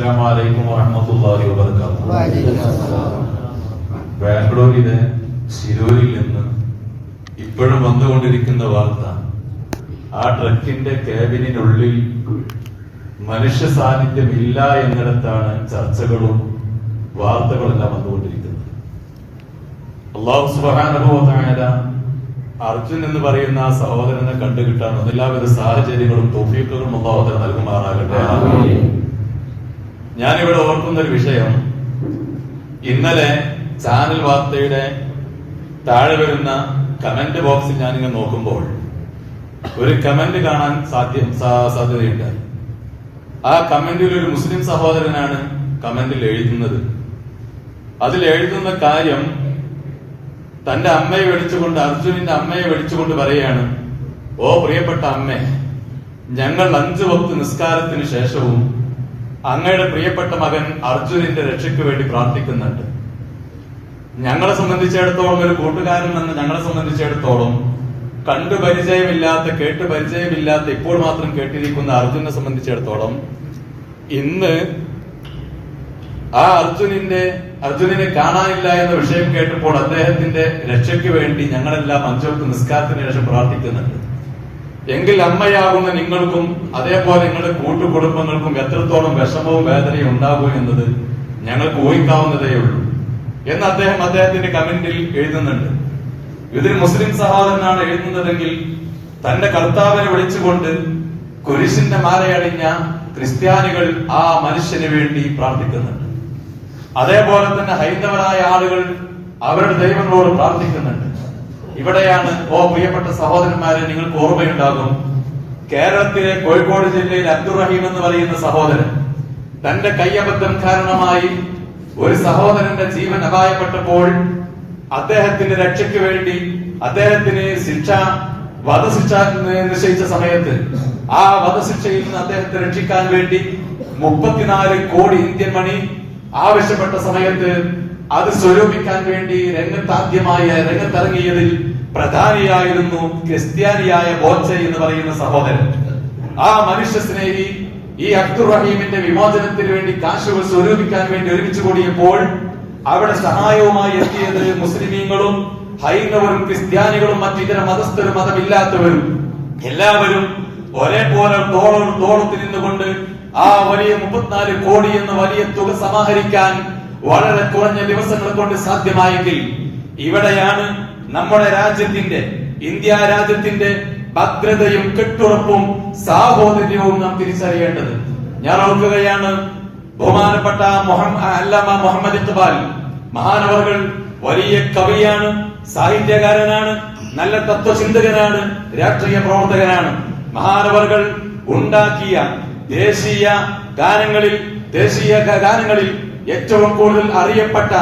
അസ്സലാമു അലൈക്കും വറഹ്മത്തുള്ളാഹി വബറകാതുഹു. ബാംഗ്ലൂരിലെ ശിരൂരിൽ നിന്ന് ഇപ്പോഴും വന്നുകൊണ്ടിരിക്കുന്ന വാർത്ത ആ ട്രക്കിന്റെ ക്യാബിനുള്ളിൽ മനുഷ്യ സാന്നിധ്യം ഇല്ല എന്നിടത്താണ് ചർച്ചകളും വാർത്തകളെല്ലാം വന്നുകൊണ്ടിരിക്കുന്നത്. അള്ളാഹു വ അർജുൻ എന്ന് പറയുന്ന ആ സഹോദരനെ കണ്ടുകിട്ടാൻ എല്ലാവിധ സാഹചര്യങ്ങളും തോഫീക്കുകളും അള്ളാഹോദരൻ നൽകുമാറാകട്ടെ. ഞാനിവിടെ ഓർക്കുന്ന ഒരു വിഷയം. ഇന്നലെ ചാനൽ വാർത്തയുടെ താഴെ വരുന്ന കമന്റ് ബോക്സിൽ ഞാനിങ്ങനെ നോക്കുമ്പോൾ ഒരു കമന്റ് കാണാൻ സാധ്യം സാധ്യതയുണ്ട്. ആ കമന്റിൽ ഒരു മുസ്ലിം സഹോദരനാണ് കമന്റിൽ എഴുതുന്നത്. അതിൽ എഴുതുന്ന കാര്യം തന്റെ അമ്മയെ വിളിച്ചുകൊണ്ട് അർജുനിന്റെ അമ്മയെ വിളിച്ചുകൊണ്ട് പറയാണ് ഓ പ്രിയപ്പെട്ട അമ്മേ ഞങ്ങൾ അഞ്ചു വക്ത് നിസ്കാരത്തിന് ശേഷവും അങ്ങയുടെ പ്രിയപ്പെട്ട മകൻ അർജുനന്റെ രക്ഷയ്ക്ക് വേണ്ടി പ്രാർത്ഥിക്കുന്നുണ്ട്. ഞങ്ങളെ സംബന്ധിച്ചിടത്തോളം ഒരു കൂട്ടുകാരൻ എന്ന് ഞങ്ങളെ സംബന്ധിച്ചിടത്തോളം കണ്ടു പരിചയമില്ലാത്ത കേട്ട് പരിചയമില്ലാത്ത ഇപ്പോൾ മാത്രം കേട്ടിരിക്കുന്ന അർജുനെ സംബന്ധിച്ചിടത്തോളം ഇന്ന് ആ അർജുനിന്റെ അർജുനനെ കാണാനില്ല എന്ന വിഷയം കേട്ടപ്പോൾ അദ്ദേഹത്തിന്റെ രക്ഷയ്ക്ക് വേണ്ടി ഞങ്ങളെല്ലാം അഞ്ചോക്ക് നിസ്കാരത്തിന് ശേഷം പ്രാർത്ഥിക്കുന്നുണ്ട്. എങ്കിൽ അമ്മയാകുന്ന നിങ്ങൾക്കും അതേപോലെ നിങ്ങളുടെ കൂട്ടുകുടുംബങ്ങൾക്കും എത്രത്തോളം വിഷമവും വേദനയും ഉണ്ടാകും എന്നത് ഞങ്ങൾക്ക് ഊഹിക്കാവുന്നതേ ഉള്ളൂ. എന്ന് അദ്ദേഹം അദ്ദേഹത്തിന്റെ കമന്റിൽ എഴുതുന്നുണ്ട്. ഇതിൽ മുസ്ലിം സഹോദരനാണ് എഴുതുന്നതെങ്കിൽ തന്റെ കർത്താവിനെ വിളിച്ചുകൊണ്ട് കുരിശിന്റെ മാലയണിഞ്ഞ ക്രിസ്ത്യാനികൾ ആ മനുഷ്യന് വേണ്ടി പ്രാർത്ഥിക്കുന്നുണ്ട്. അതേപോലെ തന്നെ ഹൈന്ദവരായ ആളുകൾ അവരുടെ ദൈവങ്ങളോട് പ്രാർത്ഥിക്കുന്നുണ്ട്. ഇവിടെയാണ് ഓ പ്രിയപ്പെട്ട സഹോദരന്മാരെ നിങ്ങൾക്ക് ഓർമ്മയുണ്ടാകും. കേരളത്തിലെ കോഴിക്കോട് ജില്ലയിൽ അബ്ദുറഹീം എന്ന് പറയുന്ന സഹോദരൻ തന്റെ കയ്യബദ്ധം കാരണമായി ഒരു സഹോദരന്റെ ജീവൻ അപായപ്പെട്ടപ്പോൾ അദ്ദേഹത്തിന്റെ രക്ഷയ്ക്ക് വേണ്ടി അദ്ദേഹത്തിന് ശിക്ഷ വധശിക്ഷ നിശ്ചയിച്ച സമയത്ത് ആ വധശിക്ഷയിൽ നിന്ന് അദ്ദേഹത്തെ രക്ഷിക്കാൻ വേണ്ടി മുപ്പത്തിനാല് കോടി ഇന്ത്യൻ മണി ആവശ്യപ്പെട്ട സമയത്ത് അത് സ്വരൂപിക്കാൻ വേണ്ടി രംഗത്താദ്യമായ രംഗത്തിറങ്ങിയതിൽ പ്രധാനിയായിരുന്നു ക്രിസ്ത്യാനിയായ ബോച്ച എന്ന് പറയുന്ന സഹോദരൻ. ആ മനുഷ്യ സ്നേഹി ഈ അബ്ദുർ റഹീമിന്റെ വിമോചനത്തിന് വേണ്ടി കാശുകൾ സ്വരൂപിക്കാൻ വേണ്ടി ഒരുമിച്ച് കൂടിയപ്പോൾ അവിടെ സഹായവുമായി എത്തിയത് മുസ്ലിമീങ്ങളും ഹൈന്ദവരും ക്രിസ്ത്യാനികളും മറ്റിതര മതസ്ഥരും മതമില്ലാത്തവരും. എല്ലാവരും ഒരേപോലെ തോളം തോളത്തിൽ നിന്നുകൊണ്ട് ആ വലിയ മുപ്പത്തിനാല് കോടി എന്ന വലിയ തുക സമാഹരിക്കാൻ വളരെ കുറഞ്ഞ ദിവസങ്ങൾ കൊണ്ട് സാധ്യമായെങ്കിൽ ഇവിടെയാണ് നമ്മുടെ രാജ്യത്തിന്റെ ഇന്ത്യ രാജ്യത്തിന്റെ ഭദ്രതയും കെട്ടുറപ്പും സാഹോദര്യവും നാം തിരിച്ചറിയേണ്ടത്. ഞാൻ ഓർക്കുകയാണ് ബഹുമാനപ്പെട്ട അല്ലാമ മുഹമ്മദ് ഇഖ്ബാൽ മഹാനവറുകൾ വലിയ കവിയാണ് സാഹിത്യകാരനാണ് നല്ല തത്വചിന്തകനാണ് രാഷ്ട്രീയ പ്രവർത്തകനാണ്. മഹാനവറുകൾ ഉണ്ടാക്കിയ ദേശീയ ഗാനങ്ങളിൽ ദേശീയ ഗാനങ്ങളിൽ ഏറ്റവും കൂടുതൽ അറിയപ്പെട്ട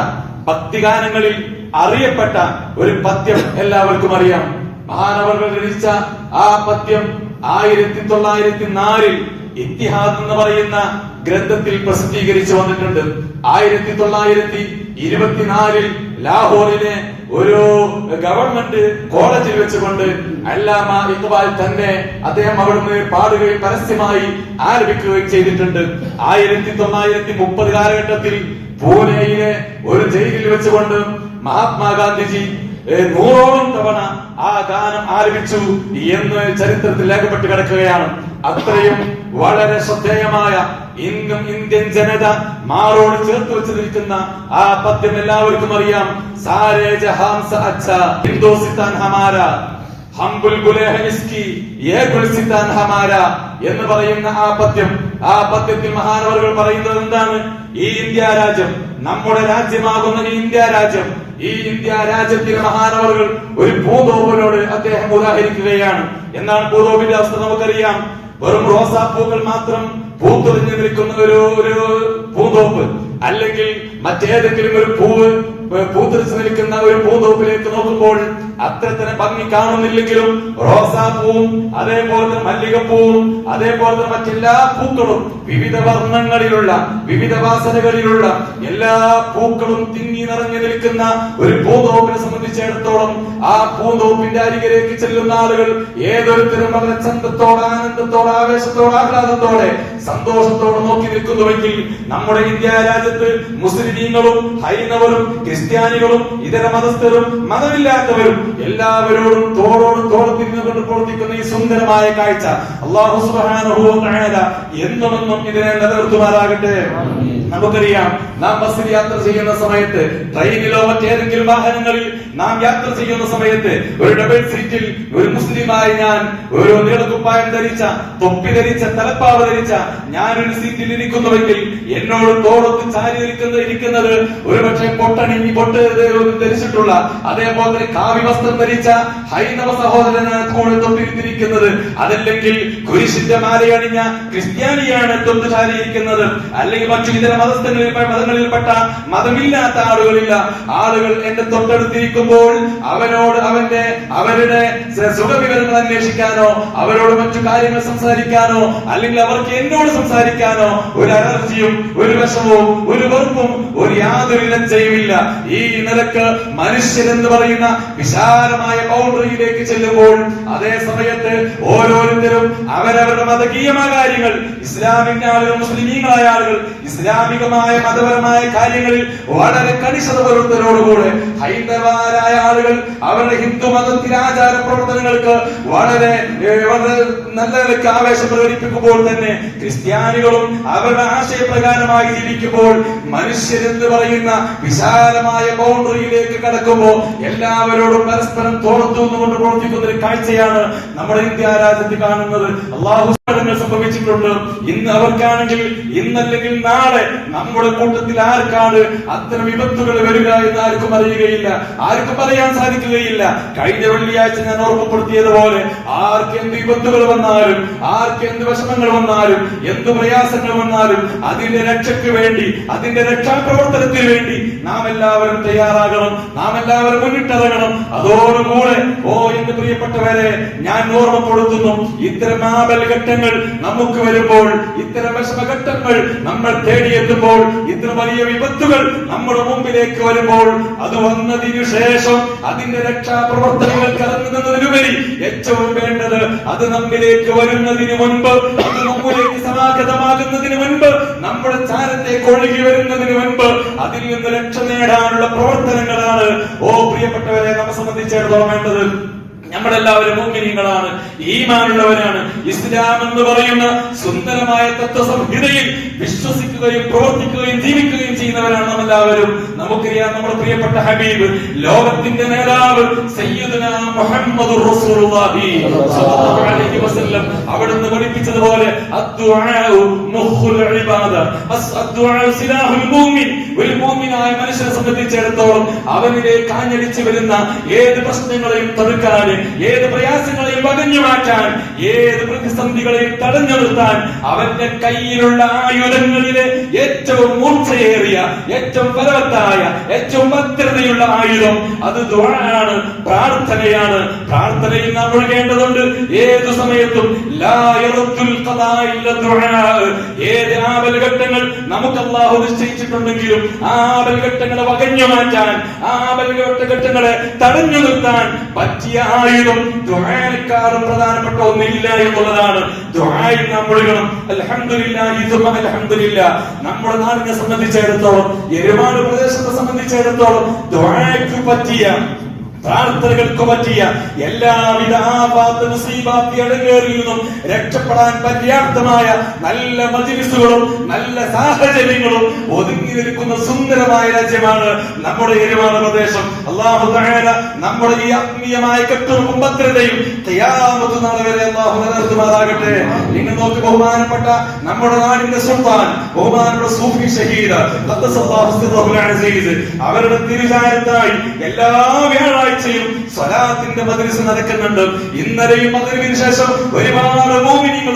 ഭക്തിഗാനങ്ങളിൽ അറിയപ്പെട്ട ഒരു പദ്യം എല്ലാവർക്കും അറിയാം. മഹാനവർകൾ രചിച്ച ആ പദ്യം ആയിരത്തി തൊള്ളായിരത്തി നാലിൽ ഇത്തിഹാദ് എന്ന് പറയുന്ന ഗ്രന്ഥത്തിൽ പ്രസിദ്ധീകരിച്ചു വന്നിട്ടുണ്ട്. ആയിരത്തി തൊള്ളായിരത്തി ഇരുപത്തിനാലിൽ ലാഹോറിലെ ഒരു ഗവൺമെന്റ് കോളേജിൽ വെച്ചുകൊണ്ട് അല്ലാമ ഇക്ബാൽ തന്നെ അദ്ദേഹം അവിടുന്ന് പാടുകയും പരസ്യമായി ആരംഭിക്കുകയും ചെയ്തിട്ടുണ്ട്. ആയിരത്തി തൊള്ളായിരത്തി മുപ്പത് കാലഘട്ടത്തിൽ പൂനെയിലെ ഒരു ജയിലിൽ വെച്ചുകൊണ്ട് മഹാത്മാഗാന്ധിജി നൂറോളം തവണ ആ ഗാനം ആരംഭിച്ചു എന്ന് ചരിത്രത്തിൽ രേഖപ്പെട്ട് കിടക്കുകയാണ്. അത്രയും വളരെ ശ്രദ്ധേയമായ ഇന്നും ഇന്ത്യൻ ജനത മാറോട് ചേർത്ത് വെച്ചിരിക്കുന്ന ആ പദ്യം എല്ലാവർക്കും അറിയാം. സാരേ ജഹാംസ അച്ഛ. ഹിന്ദോസിത്താൻ ഹമാര. എന്ന് പറയുന്ന ആ പദ്യം. ആ പദ്യത്തിൽ മഹാനവറുകൾ പറയുന്നത് എന്താണ്? ഈ ഇന്ത്യ രാജ്യം നമ്മുടെ രാജ്യമാകുന്ന ഈ ഇന്ത്യ രാജ്യം ഈ ഇന്ത്യ രാജ്യത്തിൽ മഹാനവറുകൾ ഒരു ഭൂതോപിനോട് അദ്ദേഹം ഉദാഹരിക്കുകയാണ്. എന്നാണ് ഭൂതോപിന്റെ അവസ്ഥ നമുക്കറിയാം. വെറും റോസാപ്പൂക്കൾ മാത്രം പൂത്തുറിഞ്ഞു നിൽക്കുന്ന ഒരു ഒരു പൂന്തോപ്പ്. അല്ലെങ്കിൽ മറ്റേതെങ്കിലും ഒരു പൂവ് പൂത്തുറിച്ച് നിൽക്കുന്ന ഒരു പൂന്തോപ്പിലേക്ക് നോക്കുമ്പോൾ അത്തരത്തിന് ഭംഗി കാണുന്നില്ലെങ്കിലും റോസാപ്പൂവും അതേപോലെ മല്ലികപ്പൂവും അതേപോലെ മറ്റെല്ലാ പൂക്കളും വിവിധ വർണങ്ങളിലുള്ള വിവിധ വാസനകളിലുള്ള എല്ലാ പൂക്കളും തിങ്ങി നിറഞ്ഞു നിൽക്കുന്ന ഒരു പൂന്തോപ്പിനെ സംബന്ധിച്ചിടത്തോളം ആ പൂന്തോപ്പിന്റെ അരികിലേക്ക് ചെല്ലുന്ന ആളുകൾ ഏതൊരുത്തരും വളരെ ചന്തത്തോടെ ആനന്ദത്തോടെ ആവേശത്തോടെ ആഹ്ലാദത്തോടെ സന്തോഷത്തോടെ നോക്കി നിൽക്കുന്നുവെങ്കിൽ നമ്മുടെ ഇന്ത്യ രാജ്യത്ത് മുസ്ലിമീങ്ങളും ഹൈന്ദവരും ക്രിസ്ത്യാനികളും ഇതര മതസ്ഥരും മതമില്ലാത്തവരും എല്ലാവരോടും തോളോട് തോൾ തിരിഞ്ഞുകൊണ്ട് പ്രവർത്തിക്കുന്ന ഈ സുന്ദരമായ കാഴ്ച. അള്ളാഹു സുബ്ഹാനഹു വ തആല എന്നുമെന്നും ഇതിനെ നിലനിർത്തുമാറാകട്ടെ? നമുക്കറിയാം നാം ബസ്സിൽ യാത്ര ചെയ്യുന്ന സമയത്ത് ട്രെയിനിലോ മറ്റേതെങ്കിലും വാഹനങ്ങളിൽ നാം യാത്ര ചെയ്യുന്ന സമയത്ത് ഒരു ഡബിൾ സീറ്റിൽ ഒരു മുസ്ലിമായി ഞാൻ ഒരു നീളത്തുപ്പായം ധരിച്ച തൊപ്പി ധരിച്ച തലപ്പാവ് ധരിച്ച ഞാൻ ഒരു സീറ്റിൽ ഇരിക്കുന്നുവെങ്കിൽ എന്നോട് തോളത്ത് ചാരി ഇരിക്കുന്ന ഇരിക്കുന്നത് ഒരു പക്ഷേ പൊട്ടണിഞ്ഞി പൊട്ട് ധരിച്ചിട്ടുള്ള അതേപോലെ തന്നെ കാവി വസ്ത്രം ധരിച്ച ഹൈന്ദവ സഹോദരനാണ് തൊട്ടിരിക്കുന്നത് അതല്ലെങ്കിൽ കുരിശിന്റെ മാലയണിഞ്ഞ ക്രിസ്ത്യാനിയാണ് തൊട്ട് ചാരിയിരിക്കുന്നത് അല്ലെങ്കിൽ മറ്റു ഇതര മതസ്ഥങ്ങളിൽ മതങ്ങളിൽപ്പെട്ട മതമില്ലാത്ത ആളുകളില്ല. ആളുകൾ എന്റെ തൊട്ടടുത്തിരിക്കുമ്പോൾ അവനോട് അവന്റെ അവരുടെ സുഖവിവരങ്ങൾ അന്വേഷിക്കാനോ അവരോട് മറ്റു കാര്യങ്ങൾ സംസാരിക്കാനോ അല്ലെങ്കിൽ അവർക്ക് എന്നോട് സംസാരിക്കാനോ ഒരു അലർജിയും ഒരു വിഷമവും ഒരു വെറുപ്പും ഒരു യാതൊരു ലജ്ജയുമില്ല ഈ നിലയ്ക്ക് മനുഷ്യരെന്ന് പറയുന്ന വിശാലമായ ബൗണ്ടറിയിലേക്ക് ചെല്ലുമ്പോൾ അതേ സമയത്ത് ഓരോരുത്തരും അവരവരുടെ മതകീയമായ കാര്യങ്ങൾ ഇസ്ലാമിന്റെ ആളുകൾ മുസ്ലിമീങ്ങളായ ആളുകൾ ഇസ്ലാമികമായ മതപരമായ കാര്യങ്ങളിൽ വളരെ കണിശത പുലർത്തലോടുകൂടെ ഹൈന്ദവരായ ആളുകൾ അവരുടെ ഹിന്ദു മതത്തിലെ ആചാര പ്രവർത്തനങ്ങൾക്ക് വളരെ വളരെ നല്ല നിലയ്ക്ക് ആവേശം പ്രകടിപ്പിക്കുമ്പോൾ തന്നെ ക്രിസ്ത്യാനികളും അവരുടെ ആശയപ്രകാരമായി ജീവിക്കുമ്പോൾ മനുഷ്യരെന്ന് പറയുന്ന വിശാലമായ ബൗണ്ടറിയിലേക്ക് കടക്കുമ്പോൾ എല്ലാവരോടും പരസ്പരം തോർത്തു നിന്നുകൊണ്ട് പ്രവർത്തിക്കുന്ന ഒരു കാഴ്ചയാണ് നമ്മുടെ ഇന്ത്യ രാജ്യത്ത് കാണുന്നത്. അള്ളാഹു സംഭവിച്ചിട്ടുണ്ട്. ഇന്ന് അവർക്കാണെങ്കിൽ ഇന്നല്ലെങ്കിൽ നാളെ നമ്മുടെ കൂട്ടത്തിൽ ആർക്കാണ് അത്തരം വിപത്തുകൾ വരിക എന്ന് ആർക്കും അറിയുകയില്ല. ആർക്കും പറയാൻ സാധിക്കുകയില്ല. കഴിഞ്ഞ വെള്ളിയാഴ്ച ഞാൻ ഓർമ്മപ്പെടുത്തിയതുപോലെ ആർക്ക് എന്ത് വിപത്തുകൾ വന്നാലും ആർക്ക് എന്ത് വിഷമങ്ങൾ വന്നാലും എന്ത് പ്രയാസങ്ങൾ വന്നാലും അതിന്റെ രക്ഷയ്ക്ക് വേണ്ടി അതിന്റെ രക്ഷാപ്രവർത്തനത്തിന് വേണ്ടി നാം എല്ലാവരും തയ്യാറാകണം നാം എല്ലാവരും മുന്നിട്ടിറങ്ങണം. അതോടുകൂടെ ഓ എന്റെ പ്രിയപ്പെട്ടവരെ ഞാൻ ഓർമ്മപ്പെടുത്തുന്നു ഇത്തരം ആപൽഘട്ടങ്ങൾ നമുക്ക് വരുമ്പോൾ ഇത്തരം വിഷമഘട്ടങ്ങൾ നമ്മൾ തേടിയെത്തുമ്പോൾ ഇത്ര വലിയ വിപത്തുകൾ നമ്മുടെ മുമ്പിലേക്ക് വരുമ്പോൾ അത് വന്നതിനു ശേഷം അതിന്റെ രക്ഷാപ്രവർത്തനങ്ങൾ കറങ്ങുന്നതിനുപരി ഏറ്റവും വേണ്ടത് അത് നമ്മിലേക്ക് വരുന്നതിന് മുൻപ് അത് നമ്മിലേക്ക് സമാഗതമാകുന്നതിന് മുൻപ് നമ്മുടെ ചാരത്തെ കൊഴുകി വരുന്നതിന് മുൻപ് അതിൽ നിന്ന് രക്ഷ നേടാനുള്ള പ്രവർത്തനങ്ങളാണ്. ഓ പ്രിയപ്പെട്ടവരെ നമ്മെ സംബന്ധിച്ചിടത്തോളം വേണ്ടത് നമ്മളെല്ലാവരും മോമിനികളാണ് ഈമാനുള്ളവരാണ്. ഇസ്ലാം എന്ന് പറയുന്ന സുന്ദരമായ തത്വസംഹിതയിൽ വിശ്വസിക്കുകയും പ്രവർത്തിക്കുകയും ജീവിക്കുകയും ചെയ്യുന്നവരാണ് നമ്മൾ എല്ലാവരും നമുക്കറിയാം നമ്മുടെ പ്രിയപ്പെട്ട ഹബീബ് ലോകത്തിന്റെ നേതാവ് മുഹമ്മദുർ റസൂലുള്ളാഹി അലൈഹി വസല്ലം അവിടുന്ന് പഠിപ്പിച്ചതുപോലെ ഒരു മോമിനായ മനുഷ്യനെ സംബന്ധിച്ചിടത്തോളം അവനിലെ കാഞ്ഞടിച്ചു വരുന്ന ഏത് പ്രശ്നങ്ങളെയും തടുക്കാൻ ഏത് പ്രയാസങ്ങളെയും വകഞ്ഞു മാറ്റാൻ ഏത് പ്രതിസന്ധികളെയും തടഞ്ഞു നിർത്താൻ അവന്റെ കയ്യിലുള്ള ആയുധങ്ങളിലെ ഏറ്റവും മൂർച്ചയേറിയ ഏറ്റവും ഫലവത്തായ ഏറ്റവും ഭദ്രതയുള്ള ആയുധം അത് ദ്വാരാണ് പ്രാർത്ഥനയാണ് പ്രാർത്ഥനയിൽ നാം ഒഴുകേണ്ടതുണ്ട് ഏത് സമയത്തും. ഏത് ആപൽഘട്ടങ്ങൾ നമുക്ക് അള്ളാഹു നിശ്ചയിച്ചിട്ടുണ്ടെങ്കിലും ആ ബലഘട്ടങ്ങളെ വകഞ്ഞു മാറ്റാൻ ആ ആപൽഘട്ടങ്ങളെ തടഞ്ഞു നിർത്താൻ പറ്റിയ ആയുധം ദുആനേക്കാളും പ്രധാനപ്പെട്ട ഒന്നില്ല എന്നുള്ളതാണ്. ദുആയിൽ നാം ഒഴുകണം അൽഹംദുലില്ലാഹി ഇതും അലഹമില്ല നമ്മുടെ നാടിനെ സംബന്ധിച്ചിടത്തോളം എരുമാട് പ്രദേശത്തെ സംബന്ധിച്ചിടത്തോളം ദുആയ്ക്ക് പറ്റിയ പ്രാർത്ഥനകൾക്ക് പറ്റിയ എല്ലാവിധ ആപാത്ത് മുസീബാത്തി രക്ഷപ്പെടാൻ പര്യാപ്തമായ നല്ല മജിലിസുകളും നല്ല സാഹചര്യങ്ങളും ഒതുങ്ങി നിൽക്കുന്ന സുന്ദരമായ രാജ്യമാണ് നമ്മുടെ എരുമാന പ്രദേശം. അള്ളാഹു നമ്മുടെ ഈ ആത്മീയമായ കെട്ടുറപ്പും ഭദ്രതയും നാളെ വരെ അള്ളാഹു നിലനിർത്തുമാറാകട്ടെ. നിങ്ങൾ നോക്ക് ബഹുമാനപ്പെട്ട നമ്മുടെ നാടിന്റെ സുൽത്താൻ ബഹുമാനപ്പെട്ട സൂഫി ഷഹീദ് അവരുടെ തിരുചാരത്തായി എല്ലാ വ്യാഴാഴ്ച വ്യാഴാഴ്ചയും സ്വലാത്തിന്റെ മദ്രസ നടക്കുന്നുണ്ട്. ഇന്നലെയും മകരിവിന് ശേഷം ഒരുപാട്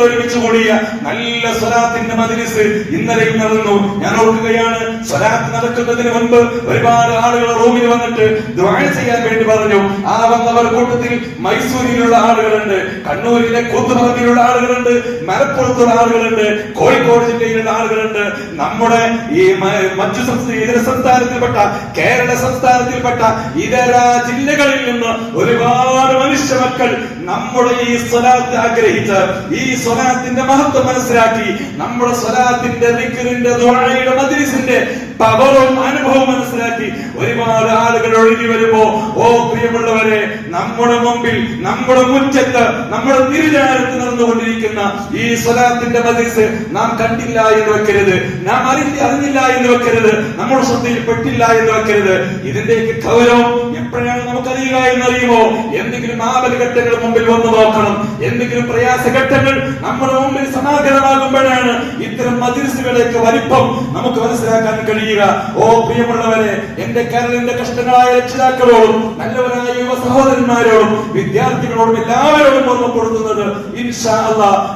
ഒരുമിച്ച് കൂടിയ നല്ല സ്വലാത്തിന്റെ മതിലിസ് ഇന്നലെയും നടന്നു. ഞാൻ ഓർക്കുകയാണ് സ്വലാത്ത് നടക്കുന്നതിന് മുൻപ് ഒരുപാട് ആളുകൾ റൂമിൽ വന്നിട്ട് ദ്വാഴ ചെയ്യാൻ വേണ്ടി പറഞ്ഞു. ആ വന്നവർ കൂട്ടത്തിൽ മൈസൂരിലുള്ള ആളുകളുണ്ട് കണ്ണൂരിലെ കൂത്തുപറമ്പിലുള്ള ആളുകളുണ്ട് മലപ്പുറത്തുള്ള ആളുകളുണ്ട് കോഴിക്കോട് ജില്ലയിലുള്ള ആളുകളുണ്ട്. നമ്മുടെ ഈ മറ്റു ഇതര സംസ്ഥാനത്തിൽപ്പെട്ട കേരള സംസ്ഥാനത്തിൽപ്പെട്ട ഇതര ജില്ലകളിൽ നിന്ന് ഒരുപാട് മനുഷ്യ മക്കൾ നമ്മുടെ ഈ സ്വലാത്ത് ആഗ്രഹിച്ച് ഈ സ്വലാത്തിന്റെ മഹത്വം മനസ്സിലാക്കി നമ്മുടെ സ്വലാത്തിന്റെ ദിക്റിന്റെ ദുആയുടെ മദ്രിസിന്റെ പവറും അനുഭവം മനസ്സിലാക്കി ഒരുപാട് ആളുകൾ ഒഴുകി വരുമ്പോ ഓ പ്രിയമുള്ളവരെ നമ്മുടെ മുമ്പിൽ നമ്മുടെ മുറ്റത്ത് നമ്മുടെ തിരുചാരത്ത് നടന്നുകൊണ്ടിരിക്കുന്ന ഈ സ്വലാത്തിന്റെ മദീസ് നാം കണ്ടില്ല എന്ന് വെക്കരുത്. നാം അറിഞ്ഞ അറിഞ്ഞില്ല എന്ന് വെക്കരുത്. നമ്മുടെ ശ്രദ്ധയിൽ പെട്ടില്ല എന്ന് വെക്കരുത്. ഇതിന്റെയൊക്കെ ഗൗരവം എപ്പോഴാണ് നമുക്കറിയുക എന്നറിയുമോ? എന്തെങ്കിലും ആപൽഘട്ടങ്ങൾ മുമ്പിൽ വന്നു നോക്കണം. എന്തെങ്കിലും പ്രയാസഘട്ടങ്ങൾ നമ്മുടെ മുമ്പിൽ സമാഗതമാകുമ്പോഴാണ് ഇത്തരം മജിൽസുകളേക്ക് വലിപ്പം നമുക്ക് മനസ്സിലാക്കാൻ കഴിയുക. ഓ പ്രിയമുള്ളവരെ എന്റെ കേരളത്തിന്റെ കഷ്ടങ്ങളായ രക്ഷിതാക്കളോടും നല്ലവരായ യുവ സഹോദരന്മാരോടും വിദ്യാർത്ഥികളോടും എല്ലാവരോടും ഓർമ്മപ്പെടുത്തുന്നത് ഇൻഷാ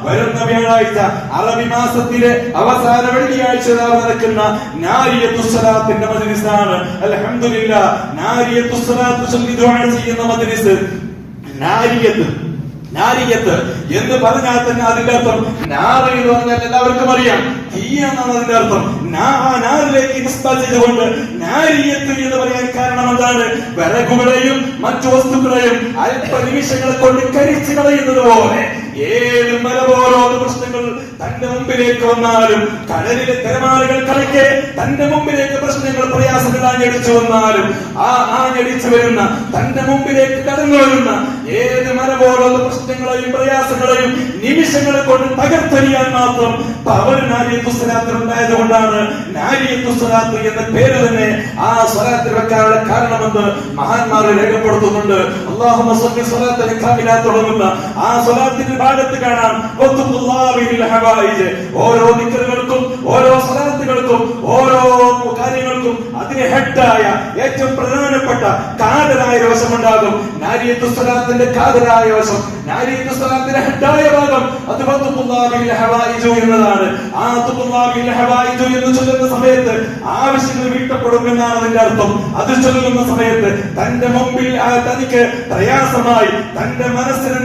വരുന്ന വ്യാഴാഴ്ച അറബി മാസത്തിലെ അവസാന വെള്ളിയാഴ്ച നടക്കുന്ന നാരിയത്തുസലാത്തിന്റെ മജ്ലിസാണ്. അലഹമില്ല ദുആ ചെയ്യുന്ന മജ്ലിസ് നാരിയത്ത് നാരിയത്ത് എന്ന് പറഞ്ഞാൽ തന്നെ അതിന്റെ അർത്ഥം നാറ് എന്ന് പറഞ്ഞാൽ എല്ലാവർക്കും അറിയാം. തീ എന്നാണ് അതിന്റെ അർത്ഥം. നാറിലേക്ക് എന്ന് പറയാൻ കാരണം എന്താണ്? വിറകുകളെയും മറ്റു വസ്തുക്കളെയും അല്പ നിമിഷങ്ങളെ കൊണ്ട് കരിച്ചു കളയുന്നത് പോലെ. ഏത് മല പോലോട് പ്രശ്നങ്ങൾ തന്റെ മുമ്പിലേക്ക് വന്നാലും കടലിലെ തിരമാലകൾ കളിക്കെ തന്റെ മുമ്പിലേക്ക് പ്രശ്നങ്ങൾ പ്രയാസങ്ങൾ ആഞ്ഞടിച്ചു വന്നാലും ആ ആഞ്ഞടിച്ചു വരുന്ന തന്റെ മുമ്പിലേക്ക് കടന്നു വരുന്ന ഏത് മനബോധ പ്രശ്നങ്ങളെയും പ്രയാസങ്ങളെയും നിമിഷങ്ങളെ കൊണ്ട് തകർത്തെറിയാൻ മാത്രം പവർ നാരിയത്തുസ്വലാത്തിൽ ഉണ്ടായത് കൊണ്ടാണ് നാരിയത്തുസ്വലാത്ത് എന്ന പേര് തന്നെ ആ സ്വലാത്തിൽ വെക്കാനുള്ള കാരണമെന്ന് മഹാന്മാർ രേഖപ്പെടുത്തുന്നുണ്ട്. കാമിലാ തുടങ്ങുന്ന ആ സ്വലാത്തിന്റെ ഭാഗത്ത് കാണാം. ഓരോ നിക്കറുകൾക്കും ഓരോ സ്വലാത്തുകൾക്കും ഓരോ കാര്യങ്ങൾക്കും അതിന് ഹെഡായ ഏറ്റവും പ്രധാനപ്പെട്ട കാതലായ വശമുണ്ടാകും നാരിയത്തു സ്വലാത്തിന്റെ കാതലായ വശം നാരിയത്തു സ്വലാത്തിന്റെ ഹെഡായ ഭാഗം. അത് എന്നതാണ്. ആ എന്ന് ചൊല്ലുന്ന സമയത്ത് ആവശ്യങ്ങൾ വീട്ടപ്പെടും എന്നാണ് അതിന്റെ അർത്ഥം. അത് ചൊല്ലുന്ന സമയത്ത് തന്റെ മുമ്പിൽ തനിക്ക് പ്രയാസമായി തന്റെ മനസ്സിന്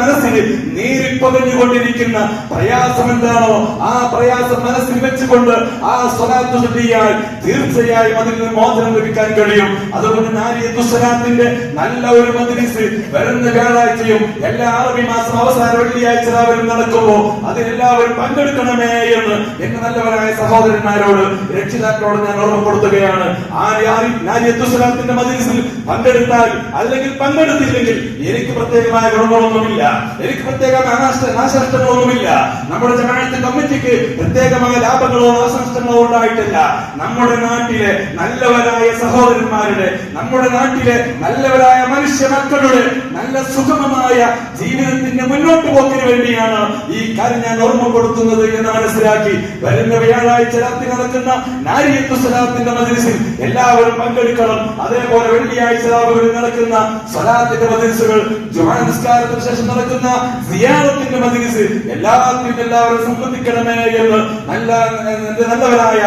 മനസ്സിന് നീരിപ്പകഞ്ഞുകൊണ്ടിരിക്കുന്ന പ്രയാസം എന്താണോ ആ പ്രയാസം മനസ്സിൽ വെച്ചുകൊണ്ട് ആ സ്വലാത്ത് ചൊല്ലിയാൽ തീർച്ചയായും അതിൽ നിന്ന് മോചനം ലഭിക്കാൻ കഴിയും. അതുകൊണ്ട് നാരിയത്തു ദുസ്സലാത്തിന്റെ നല്ല ഒരു മദ്രിസ് വരുന്ന വ്യാഴാഴ്ചയും എല്ലാ അറബി മാസം അവസാന വെള്ളിയാഴ്ച രാവിലെ നടക്കുമ്പോ അതിലെല്ലാവരും പങ്കെടുക്കണമേ എന്ന് എന്റെ നല്ലവരായ സഹോദരന്മാരോട് രക്ഷിതാക്കളോട് ഞാൻ ഓർമ്മപ്പെടുത്തുകയാണ്. ആ നാരിയത്തു സ്വലാത്തിന്റെ മദ്രിസിൽ പങ്കെടുത്താൽ അല്ലെങ്കിൽ പങ്കെടുത്തില്ലെങ്കിൽ എനിക്ക് പ്രത്യേകമായ ഗുണങ്ങളൊന്നുമില്ല. എനിക്ക് പ്രത്യേകമായ നാശ- നാശനഷ്ടങ്ങളൊന്നുമില്ല. നമ്മുടെ ജനാധിപത്യ കമ്മിറ്റിക്ക് പ്രത്യേകമായ ലാഭങ്ങളോ നാശനഷ്ടങ്ങളോ ഉണ്ടായിട്ടില്ല. നമ്മുടെ നാട്ടിലെ നല്ലവരായ സഹോദരന്മാരുടെ നമ്മുടെ നാട്ടിലെ നല്ലവരായ മനുഷ്യ മക്കളുടെ നല്ല സുഗമമായ ജീവിതത്തിന്റെ മുന്നോട്ട് പോക്കിന് വേണ്ടിയാണ് ഈ കാര്യം ഞാൻ ഓർമ്മപ്പെടുത്തുന്നത് എന്ന് മനസ്സിലാക്കി വരുന്ന വ്യാഴാഴ്ച രാത്രി നടക്കുന്ന നാരിയത്തു സലാത്തിന്റെ മജ്ലിസിൽ എല്ലാവരും പങ്കെടുക്കണം. അതേപോലെ വെള്ളിയാഴ്ച രാവിലെ നടക്കുന്ന സലാത്തിന്റെ മജ്ലിസുകൾ ജുമാ നിസ്കാരത്തിന് ശേഷം നടക്കുന്ന സിയാറത്തിന്റെ മജ്ലിസ് എല്ലാത്തിനും എല്ലാവരും സംബന്ധിക്കണമേ എന്ന് നല്ല നല്ലവരായ നല്ലവരായ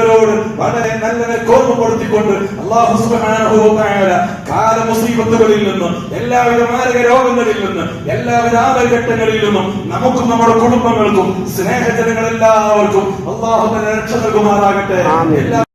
നാട്ടുകാരോട് വളരെ നല്ലതെ ഓർമ്മപ്പെടുത്തിക്കൊണ്ട് അള്ളാഹു കാല മുസീബത്തുകളിൽ നിന്നും എല്ലാവിധ മാരക രോഗങ്ങളിൽ നിന്ന് എല്ലാവിധ ആപൽഘട്ടങ്ങളിൽ നിന്നും നമുക്കും നമ്മുടെ കുടുംബങ്ങൾക്കും സ്നേഹജനങ്ങൾ എല്ലാവർക്കും അള്ളാഹു രക്ഷ നൽകുമാറാകട്ടെ. എല്ലാ